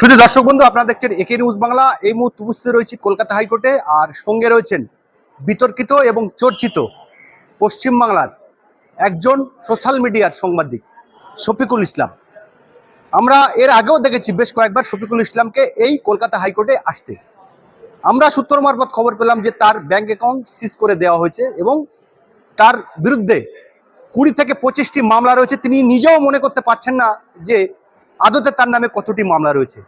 শুধু দর্শক বন্ধু, আপনারা দেখছেন একে নিউজ বাংলা। এই মুহূর্তে উপস্থিত রয়েছে কলকাতা হাইকোর্টে, আর সঙ্গে রয়েছেন বিতর্কিত এবং চর্চিত পশ্চিমবাংলার একজন সোশ্যাল মিডিয়ার সাংবাদিক, শফিকুল ইসলাম। আমরা এর আগেও দেখেছি বেশ কয়েকবার শফিকুল ইসলামকে এই কলকাতা হাইকোর্টে আসতে। আমরা সূত্র মারফত খবর পেলাম যে তার ব্যাংক অ্যাকাউন্ট সিজ করে দেওয়া হয়েছে এবং তার বিরুদ্ধে কুড়ি থেকে পঁচিশটি মামলা রয়েছে। তিনি নিজেও মনে করতে পারছেন না যে আদতে তার নামে কতটি মামলা রয়েছে?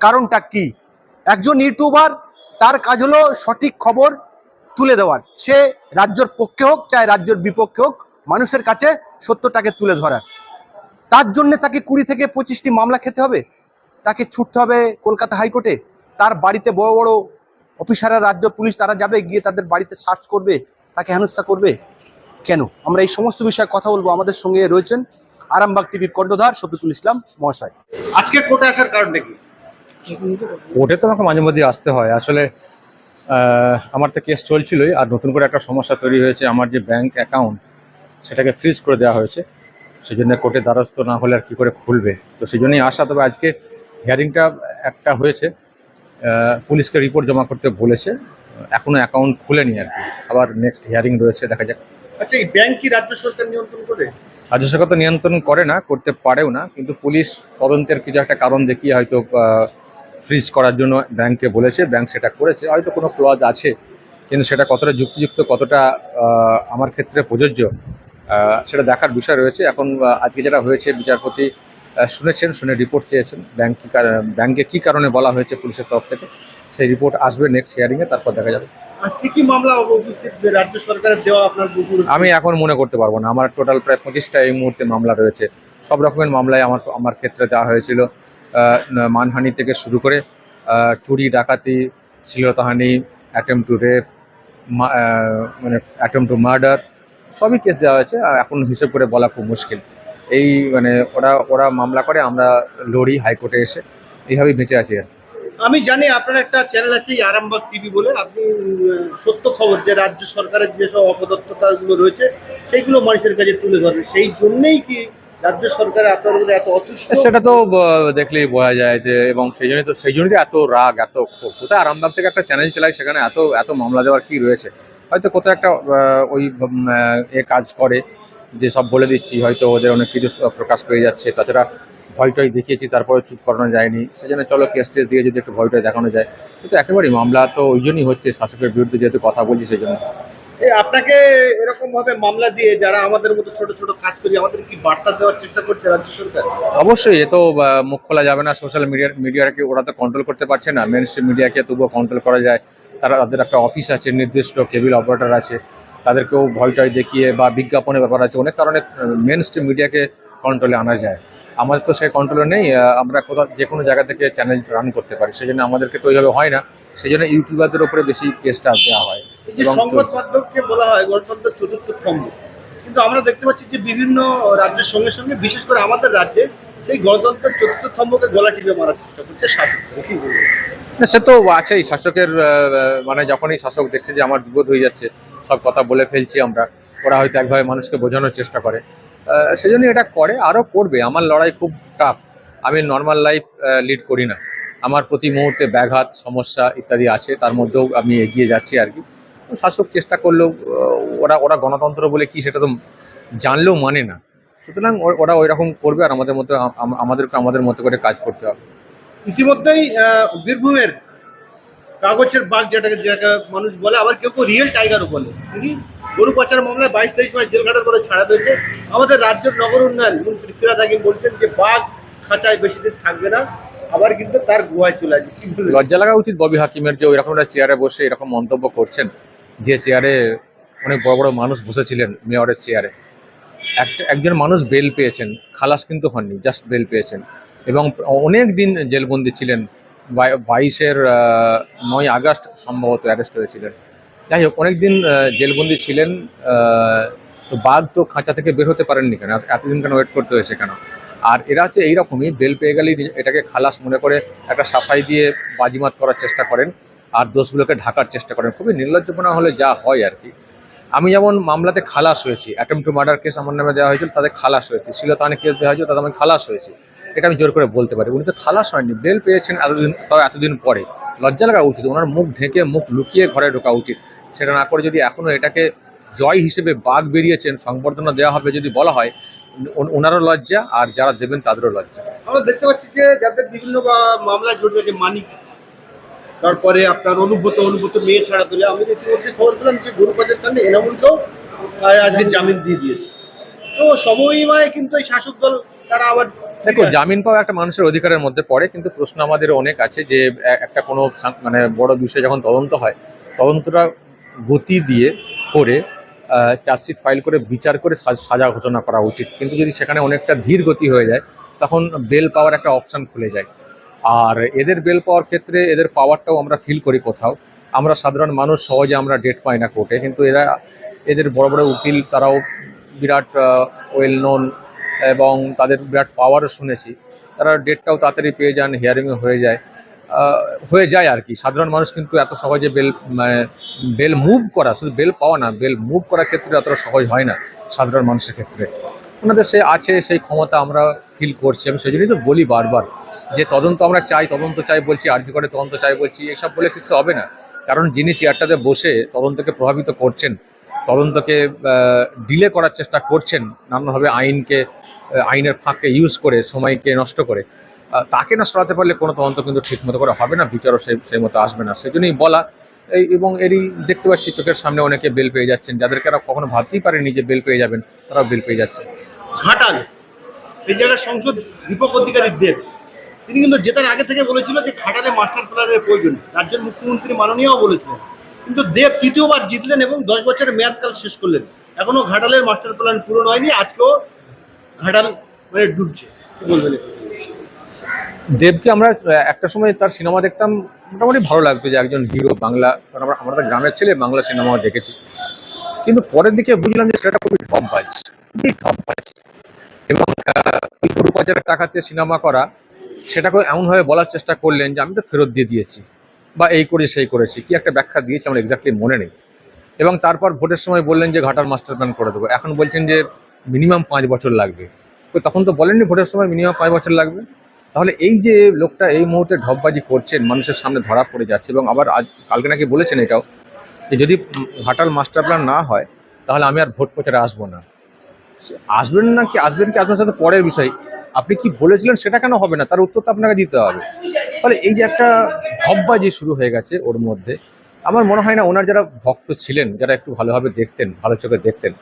কারণটা কি? একজন ইউটিউবার, তার কাজ হলো সঠিক খবর তুলে দেওয়ার। সে রাজ্যের পক্ষে হোক, চাই রাজ্যের বিপক্ষে হোক, মানুষের কাছে সত্যটাকে তুলে ধরার। তার জন্য তাকে কুড়ি থেকে পঁচিশটি মামলা খেতে হবে। তাকে ছুটতে হবে কলকাতা হাইকোর্টে। তার বাড়িতে বড় বড় অফিসাররা, রাজ্য পুলিশ, তারা যাবে, গিয়ে তাদের বাড়িতে সার্চ করবে, তাকে হেনস্থা করবে। কেন? আমরা এই সমস্ত বিষয়ে কথা বলব। আমাদের সঙ্গে রয়েছেন আরামবাগ টিভির কর্ণধার শফিকুল ইসলাম মহাশয়। আজকে কোর্টে আসার কারণটা কি? কোর্টে তো আমাকে মাঝে মধ্যে আসতে হয়। আসলে আমার তো কেস চলছিলই আর নতুন করে একটা সমস্যা তৈরি হয়েছে। আমার যে ব্যাংক অ্যাকাউন্ট সেটাকে ফ্রিজ করে দেওয়া হয়েছে। সেই জন্য কোর্টে দ্বারস্থ না হলে আর কী করে খুলবে? তো সেই জন্যই আসা। তবে আজকে হিয়ারিংটা একটা হয়েছে। পুলিশকে রিপোর্ট জমা করতে বলেছে। এখনও অ্যাকাউন্ট খুলেনি আর কি। আবার নেক্সট হিয়ারিং রয়েছে দেখা যাক। আচ্ছা এই ব্যাংক কি রাজ্য সরকার নিয়ন্ত্রণ করে? রাজ্য সরকার তো নিয়ন্ত্রণ করে না, করতে পারেও না, কিন্তু পুলিশ তদন্তের কিছু একটা কারণ দেখিয়ে হয়তো ফ্রিজ করার জন্য ব্যাংককে বলেছে, ব্যাংক সেটা করেছে, হয়তো কোনো ক্লজ আছে, কিন্তু সেটা কতটা যুক্তিযুক্ত, কতটা আমার ক্ষেত্রে প্রযোজ্য সেটা দেখার বিষয় রয়েছে। এখন আজকে যেটা হয়েছে, বিচারপতি শুনেছেন, শুনে রিপোর্ট চেয়েছেন, ব্যাংক কী ব্যাংকে কী কারণে বলা হয়েছে পুলিশের তরফ থেকে, সেই রিপোর্ট আসবে নেক্সট হিয়ারিংয়ে তারপর দেখা যাবে। আমি এখন মনে করতে পারব না। আমার টোটাল প্রায় পঁচিশটা এই মুহূর্তে মামলা রয়েছে। সব রকমের মামলায় আমার আমার ক্ষেত্রে দেওয়া হয়েছিল মানহানি থেকে শুরু করে চুরি, ডাকাতি, শ্লীলতাহানি অ্যাটেম্প টু রেপ মানে অ্যাটেম্প টু মার্ডার সবই কেস দেওয়া হয়েছে। আর এখন হিসেব করে বলা খুব মুশকিল। এই মানে ওরা ওরা মামলা করে, আমরা লড়ি হাইকোর্টে এসে এইভাবেই বেঁচে আছি আর। আমি জানি আপনার একটা চ্যানেল আছে আরামবাগ টিভি বলে। আপনি সত্য খবর যে রাজ্য সরকারের যেসব অপদত্ততাগুলো রয়েছে, সেইগুলো মানুষের কাছে তুলে ধরবে। সেই জন্যই কি রাজ্য সরকার আপনার এত অতুষ্ট সেটা তো দেখলেই বোঝা যায় যে, এবং সেই জন্যই তো, সেই জন্যই তো এত রাগ, এত ক্ষোভ। কোথায় আরামবাগ থেকে একটা চ্যানেল চালাই, সেখানে এত এত মামলা দেওয়ার কি রয়েছে? হয়তো কোথাও একটা ওই এ কাজ করে, যে সব বলে দিচ্ছি, হয়তো ওদের অনেক কিছু প্রকাশ পেয়ে যাচ্ছে। তাছাড়া ভয় টয় দেখিয়েছি তারপরে চুপ করানো যায়নি। সেই জন্য চলো কেস টেস দিয়ে যদি একটু ভয় টয় দেখানো যায়। কিন্তু একেবারেই মামলা তো ওই জন্যই হচ্ছে শাসকের বিরুদ্ধে যেহেতু কথা বলছি সেই জন্য আপনাকে এরকম ভাবে মামলা দিয়ে যারা আমাদের মতো ছোট ছোট কাজ করি আমাদের কি বার্তা দেওয়ার চেষ্টা করছে রাজ্য সরকার? অবশ্যই এ তো মুখ খোলা যাবে না সোশ্যাল মিডিয়ার মিডিয়াকে ওরা তো কন্ট্রোল করতে পারছে না। মেন মিডিয়াকে তবুও কন্ট্রোল করা যায়। তারা তাদের একটা অফিস আছে নির্দিষ্ট কেবিল অপারেটর আছে। তাদেরকেও ভয় টয় দেখিয়ে বা বিজ্ঞাপনের ব্যাপার আছে। অনেক কারণে মেন স্ট্রিম মিডিয়াকে কন্ট্রোলে আনা যায়। আমাদের তো সে কন্ট্রোলে নেই আমরা কোথাও যে কোনো জায়গা থেকে চ্যানেল রান করতে পারি। সেই জন্য আমাদেরকে তো ওইভাবে হয় না। সেই জন্য ইউটিউবারদের উপরে বেশি কেসটা দেওয়া হয়। এবং সংবাদ বলা হয় গণতন্ত্রের চতুর্থ স্তম্ভ। কিন্তু আমরা দেখতে পাচ্ছি যে বিভিন্ন রাজ্যের সঙ্গে সঙ্গে বিশেষ করে আমাদের রাজ্যে সেই গণতন্ত্রের চতুর্থ স্তম্ভকে গলা টিপে মারার চেষ্টা করছে শাসক। না সে তো আছেই। শাসকের মানে যখনই শাসক দেখছে যে আমার বিপদ হয়ে যাচ্ছে সব কথা বলে ফেলছি আমরা। ওরা হয়তো একভাবে মানুষকে বোঝানোর চেষ্টা করে। আহ, সেই জন্য এটা করে আরও করবে। আমার লড়াই খুব টাফ আমি নর্মাল লাইফ লিড করি না। আমার প্রতি মুহূর্তে ব্যাঘাত সমস্যা ইত্যাদি আছে তার মধ্যেও আমি এগিয়ে যাচ্ছি আর কি। শাসক চেষ্টা করলেও ওরা ওরা গণতন্ত্র বলে কি সেটা তো জানলেও মানে না। সুতরাং ওরা ওই রকম করবে আর আমাদের মতো আমাদেরকে আমাদের মতো করে কাজ করতে হবে। ইতিমধ্যেই বীরভূমের কাগজের বাঘ যেটাকে যেটা মানুষ বলে আবার কেউ কেউ রিয়েল টাইগারও বলে। গরু পাচার মামলায় বাইশ তেইশ মাস জেল কাটার পরে ছাড়া পেয়েছে। আমাদের রাজ্যের নগর উন্নয়ন মন্ত্রী ফিরাদ হাকিম বলছেন যে, বাঘ খাঁচায় বেশি দিন থাকবে না, আবার কিন্তু তার গুহায় চলে আসবে। লজ্জা লাগা উচিত ববি হাকিমের যে ওইরকম একটা চেয়ারে বসে এরকম মন্তব্য করছেন, যে চেয়ারে অনেক বড় বড় মানুষ বসেছিলেন মেয়রের চেয়ারে একটা একজন মানুষ বেল পেয়েছেন, খালাস কিন্তু হননি জাস্ট বেল পেয়েছেন। এবং অনেক দিন জেলবন্দি ছিলেন বাইশের নয় আগস্ট সম্ভবত অ্যারেস্ট হয়েছিলেন। যাই হোক, অনেকদিন জেলবন্দি ছিলেন তো বাঘ তো খাঁচা থেকে বের হতে পারেননি কেন? এতদিন কেন ওয়েট করতে হয়েছে কেন? আর এরা হচ্ছে এইরকমই, বেল পেয়ে গেলেই এটাকে খালাস মনে করে একটা সাফাই দিয়ে বাজিমাত করার চেষ্টা করেন আর দোষগুলোকে ঢাকার চেষ্টা করেন। খুবই নির্লজ্জপনা হলে যা হয় আর কি। আমি যেমন মামলাতে খালাস হয়েছি অ্যাটেম্প টু মার্ডার কেস আমার নামে দেওয়া হয়েছিল তাদের খালাস হয়েছে। শিলতানে কেস দেওয়া হয়েছিল তাদের আমি খালাস হয়েছি। এটা আমি জোর করে বলতে পারি। উনি তো খালাস হয়নি, বেল পেয়েছেন এতদিন তাও এতদিন পরে। লজ্জা লাগা উচিত, ওনার মুখ ঢেকে মুখ লুকিয়ে ঘরে ঢোকা উচিত। সেটা না করে যদি এখনও এটাকে জয় হিসেবে বাঘ বেরিয়েছেন, সংবর্ধনা দেওয়া হবে যদি বলা হয় ওনারও লজ্জা আর যারা দেবেন তাদেরও লজ্জা। আমরা দেখতে পাচ্ছি যে যাদের বিভিন্ন মামলায় জড়িত আছে মানিক, তারপরে আপনার অনুব্রত অনুব্রত মেয়ে ছাড়া তুলে, আমি ইতিমধ্যে খবর পেলাম যে গরু পাচার কাণ্ডে এনামুলকেও আজকে জামিন দিয়ে দিয়েছে। তো সময়ময় কিন্তু এই শাসক দল, তারা আবার দেখো জামিন পাওয়া একটা মানুষের অধিকারের মধ্যে পড়ে কিন্তু প্রশ্ন আমাদের অনেক আছে যে একটা কোনো মানে বড় বিষয় যখন তদন্ত হয় তদন্তটা গতি দিয়ে করে চার্জশিট ফাইল করে বিচার করে সাজা ঘোষণা করা উচিত। কিন্তু যদি সেখানে অনেকটা ধীর গতি হয়ে যায় তখন বেল পাওয়ার একটা অপশন খুলে যায়। আর এদের বেল পাওয়ার ক্ষেত্রে এদের পাওয়ারটাও আমরা ফিল করি কোথাও। আমরা সাধারণ মানুষ সহজে আমরা ডেট পাই না কোর্টে কিন্তু এরা এদের বড় বড় উকিল তারাও বিরাট ওয়েল নোন এবং তাদের বিরাট পাওয়ারও শুনেছি। তারা ডেটটাও তাড়াতাড়ি পেয়ে যান হিয়ারিংও হয়ে যায়। হয়ে যায় আর কি। সাধারণ মানুষ কিন্তু এত সহজে বেল বেল মুভ করা, শুধু বেল পাওয়া না বেল মুভ করার ক্ষেত্রে অতটা সহজ হয় না সাধারণ মানুষের ক্ষেত্রে। ওনাদের সে আছে, সেই ক্ষমতা আমরা ফিল করছি। আমি সেই জন্যই তো বলি বারবার যে তদন্ত আমরা চাই, তদন্ত চাই বলছি আর্জি করে তদন্ত চাই বলছি, এসব বলে কিছু হবে না। কারণ যিনি চেয়ারটাতে বসে তদন্তকে প্রভাবিত করছেন তদন্তকে ডিলে করার চেষ্টা করছেন, নানানভাবে আইনকে আইনের ফাঁককে ইউজ করে, সময়কে নষ্ট করে। তাকে না সরাতে পারলে কোনো তদন্ত কিন্তু ঠিক মতো করে হবে না, বিচারও সেই সেই মতো আসবে না। সেই জন্যই বলা, এই এবং এরই দেখতে পাচ্ছি, চোখের সামনে অনেকে বেল পেয়ে যাচ্ছেন। যাদেরকে এরা কখনো ভাবতেই পারেনি যে বেল পেয়ে যাবেন, তারাও বেল পেয়ে যাচ্ছে। ঘাটাল, সেই জায়গায় সংসদ দীপক অধিকারী দেব। তিনি কিন্তু জেতার আগে থেকে বলেছিল যে ঘাটালে মাস্টার প্ল্যানের প্রয়োজন, রাজ্যের মুখ্যমন্ত্রী মাননীয়ও বলেছিলেন। কিন্তু দেব তৃতীয়বার জিতলেন এবং দশ বছরের মেয়াদকাল শেষ করলেন। এখনও ঘাটালের মাস্টার প্ল্যান পূরণ হয়নি, আজকেও ঘাটাল মানে ডুবছে। দেবকে আমরা একটা সময় তার সিনেমা দেখতাম, মোটামুটি ভালো লাগতো যে একজন হিরো বাংলা, কারণ আমরা আমরা গ্রামের ছেলে, বাংলা সিনেমা দেখেছি। কিন্তু পরের দিকে বুঝলাম যে সেটা খুবই ঠপবাজ খুবই ঠপবাজ এবং গরু পাচারের টাকাতে সিনেমা করা সেটাকে এমনভাবে বলার চেষ্টা করলেন যে আমি তো ফেরত দিয়ে দিয়েছি। বা এই করে, সেই করেছি। কি একটা ব্যাখ্যা দিয়েছি, আমার এক্স্যাক্টলি মনে নেই। এবং তারপর ভোটের সময় বললেন যে ঘাটার মাস্টার প্ল্যান করে দেবো। এখন বলছেন যে মিনিমাম পাঁচ বছর লাগবে। তো তখন তো বলেননি ভোটের সময় মিনিমাম পাঁচ বছর লাগবে? তাহলে এই যে লোকটা এই মুহূর্তে ঢপবাজি করছেন, মানুষের সামনে ধরা পড়ে যাচ্ছে এবং আবার আজ কালকে নাকি বলেছেন এটাও, যে যদি ঘাটাল মাস্টার প্ল্যান না হয়, তাহলে আমি আর ভোট প্রচারে আসব না। আসবেন না কি? আসবেন কি? আসবেন সাথে পরের বিষয়। আপনি কি বলেছিলেন সেটা কেন হবে না? তার উত্তর তো আপনাকে দিতে হবে। ফলে এই যে একটা ঢপবাজি শুরু হয়ে গেছে ওর মধ্যে আমার মনে হয় না ওনার যারা ভক্ত ছিলেন যারা একটু ভালোভাবে দেখতেন ভালো চোখে দেখতেন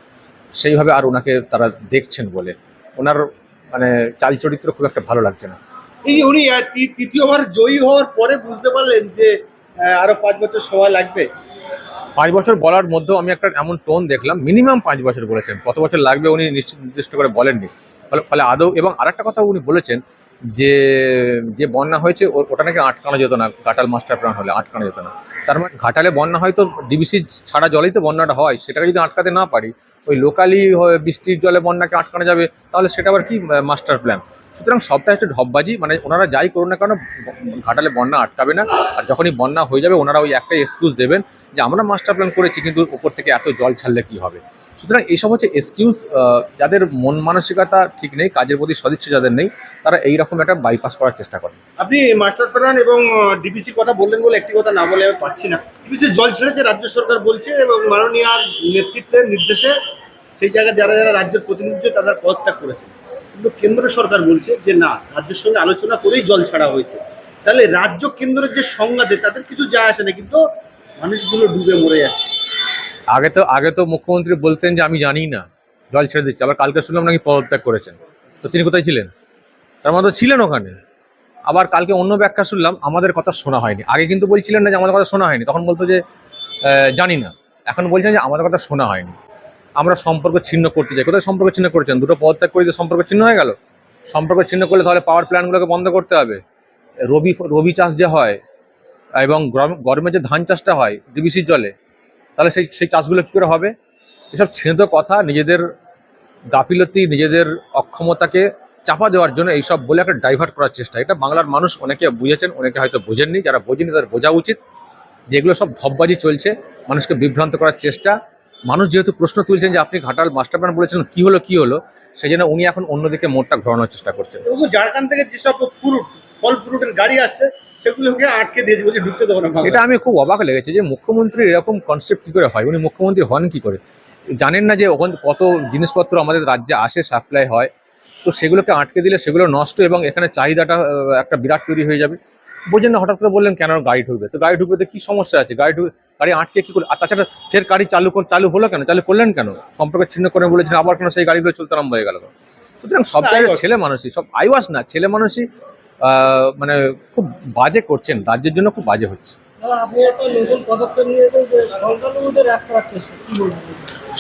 সেইভাবে আর ওনাকে তারা দেখছেন বলে। ওনার মানে চাল চরিত্র খুব একটা ভালো লাগছে না। এই উনি তৃতীয়বার জয়ী হওয়ার পরে বুঝতে পারলেন যে আরও পাঁচ বছর সময় লাগবে। পাঁচ বছর বলার মধ্যেও আমি একটা এমন টোন দেখলাম মিনিমাম পাঁচ বছর বলেছেন। কত বছর লাগবে উনি নিশ্চিত নির্দিষ্ট করে বলেননি। ফলে আদৌ এবং আরেকটা কথা উনি বলেছেন যে যে বন্যা হয়েছে ওটা নাকি আটকানো যেত না, ঘাটাল মাস্টার প্ল্যান হলে আটকানো যেত না। তার মানে ঘাটালে বন্যা হয়তো ডিবিসি ছাড়া জলেই তো বন্যাটা হয়, সেটাকে যদি আটকাতে না পারি, ওই লোকালি বৃষ্টির জলে বন্যাকে আটকানো যাবে, তাহলে সেটা আবার কি মাস্টার প্ল্যান? সুতরাং সবটা হচ্ছে ঢপবাজি মানে ওনারা যাই করুন না কেন, ঘাটালে বন্যা আটকাবে না, আর যখনই বন্যা হয়ে যাবে, ওনারা ওই একটাই এক্সকিউজ দেবেন যে আমরা মাস্টার প্ল্যান করেছি, কিন্তু উপর থেকে এত জল ছাড়লে কি হবে? সুতরাং এইসব হচ্ছে এক্সকিউজ যাদের মন মানসিকতা ঠিক নেই, কাজের প্রতি সদিচ্ছা যাদের নেই, তারা এই রকম একটা বাইপাস করার চেষ্টা করেন। আপনি মাস্টার প্ল্যান এবং ডিবিসি কথা বললেন বলে একটি কথা না বলে আমি পারছি না। ডিপিসি জল ছেড়েছে, রাজ্য সরকার বলছে এবং মাননীয় নেতৃত্বের নির্দেশে সেই জায়গায় যারা যারা রাজ্যের প্রতিনিধি তারা পদত্যাগ করেছে। কিন্তু কেন্দ্র সরকার বলছে যে না, রাজ্যের সঙ্গে আলোচনা করেই জল ছাড়া হয়েছে। তাহলে রাজ্য কেন্দ্রের যে সংঘাতে তাদের কিছু যায় আসে না, কিন্তু মানুষগুলো ডুবে মরে যাচ্ছে। আগে তো আগে তো মুখ্যমন্ত্রী বলতেন যে আমি জানি না, জল ছেড়ে দিচ্ছে, আবার কালকে শুনলাম নাকি পদত্যাগ করেছেন। তো তিনি কোথায় ছিলেন? তার মধ্যে ছিলেন ওখানে। আবার কালকে অন্য ব্যাখ্যা শুনলাম, আমাদের কথা শোনা হয়নি। আগে কিন্তু বলছিলেন না যে আমাদের কথা শোনা হয়নি, তখন বলতো যে জানি না। এখন বলছেন যে আমাদের কথা শোনা হয়নি। আমরা সম্পর্ক ছিন্ন করতে চাই। কোথায় সম্পর্ক ছিন্ন করেছেন? দুটো পদত্যাগ করে দিয়ে সম্পর্ক ছিন্ন হয়ে গেল? সম্পর্ক ছিন্ন করলে তাহলে পাওয়ার প্ল্যান্টগুলোকে বন্ধ করতে হবে। রবি রবি চাষ যে হয়, এবং গরম- গরমে যে ধান চাষটা হয় ডিবিসির জলে, তাহলে সেই সেই চাষগুলো কী করে হবে? এসব ছেদ কথা নিজেদের গাফিলতি, নিজেদের অক্ষমতাকে চাপা দেওয়ার জন্য এইসব বলে একটা ডাইভার্ট করার চেষ্টা। এটা বাংলার মানুষ অনেকে বুঝেছেন, অনেকে হয়তো বোঝেননি, যারা বোঝেনি তাদের বোঝা উচিত যেগুলো সব ভববাজি চলছে, মানুষকে বিভ্রান্ত করার চেষ্টা। মানুষ যেহেতু প্রশ্ন তুলছেন যে আপনি ঘাটাল মাস্টার প্ল্যান বলেছেন কি হলো কি হলো সেই জন্য উনি এখন অন্যদিকে মোড়টা ঘোরানোর চেষ্টা করছেন। এবং ঝাড়খণ্ড থেকে যেসব ফ্রুট ফল ফ্রুটের গাড়ি আসছে সেগুলোকে আটকে দিয়েছে বলছে ঢুকতে দেবো না এটা আমি খুব অবাক লেগেছে যে মুখ্যমন্ত্রী এরকম কনসেপ্ট কি করে হয়? উনি মুখ্যমন্ত্রী হন কি করে? জানেন না যে ওখান কত জিনিসপত্র আমাদের রাজ্যে আসে সাপ্লাই হয় তো সেগুলোকে আটকে দিলে সেগুলো নষ্ট এবং এখানে চাহিদাটা একটা বিরাট তৈরি হয়ে যাবে। বোঝেন না হঠাৎ করে বললেন কেন গাড়ি ঢুকবে? তো গাড়ি ঢুকবে তো কি সমস্যা আছে? গাড়ি ঢুকে গাড়ি আটকে কি করল? আর তাছাড়া ফের গাড়ি চালু চালু হলো কেন? চালু করলেন কেন? সম্পর্ক ছিন্ন করে বলেছেন আবার কেন সেই গাড়িগুলো চলতে আরম্ভ হয়ে গেল? সুতরাং সব জায়গায় ছেলে মানুষই সব আইওয়াস না ছেলে মানুষই আহ, মানে খুব বাজে করছেন রাজ্যের জন্য খুব বাজে হচ্ছে।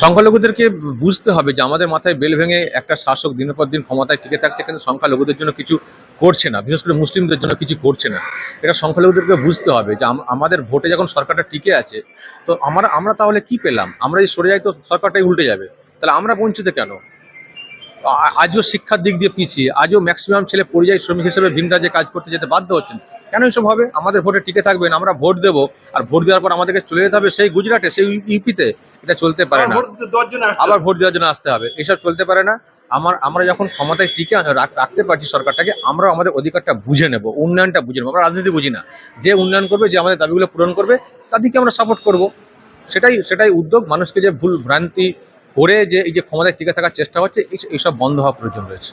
সংখ্যালঘুদেরকে বুঝতে হবে যে আমাদের মাথায় বেল ভেঙে একটা শাসক দিনের পর দিন ক্ষমতায় টিকে থাকছে, কিন্তু সংখ্যালঘুদের জন্য কিছু করছে না, বিশেষ করে মুসলিমদের জন্য কিছু করছে না। এটা সংখ্যালঘুদেরকে বুঝতে হবে যে আমাদের ভোটে যখন সরকারটা টিকে আছে, তো আমরা আমরা তাহলে কি পেলাম? আমরা এই সরে যাই তো সরকারটাই উল্টে যাবে। তাহলে আমরা বঞ্চিত কেন? আজও শিক্ষার দিক দিয়ে পিছিয়ে, আজও ম্যাক্সিমাম ছেলে পরিযায়ী শ্রমিক হিসেবে ভিন রাজ্যে কাজ করতে যেতে বাধ্য হচ্ছেন। কেন এসব হবে? আমাদের ভোটে টিকে থাকবেন আমরা ভোট দেবো আর ভোট দেওয়ার পর আমাদেরকে চলে যেতে হবে সেই গুজরাটে সেই ইউপিতে। এটা চলতে পারে না। আবার ভোট দেওয়ার জন্য আসতে হবে। এসব চলতে পারে না। আমার আমরা যখন ক্ষমতায় টিকে রাখ- রাখতে পারছি সরকারটাকে আমরা আমাদের অধিকারটা বুঝে নেব উন্নয়নটা বুঝে নেব। আমরা রাজনীতি বুঝি না। যে উন্নয়ন করবে যে আমাদের দাবিগুলো পূরণ করবে তাদেরকে আমরা সাপোর্ট করব। সেটাই সেটাই উদ্যোগ। মানুষকে যে ভুল ভ্রান্তি করে যে এই যে ক্ষমতায় টিকে থাকার চেষ্টা হচ্ছে এইসব বন্ধ হওয়া প্রয়োজন রয়েছে।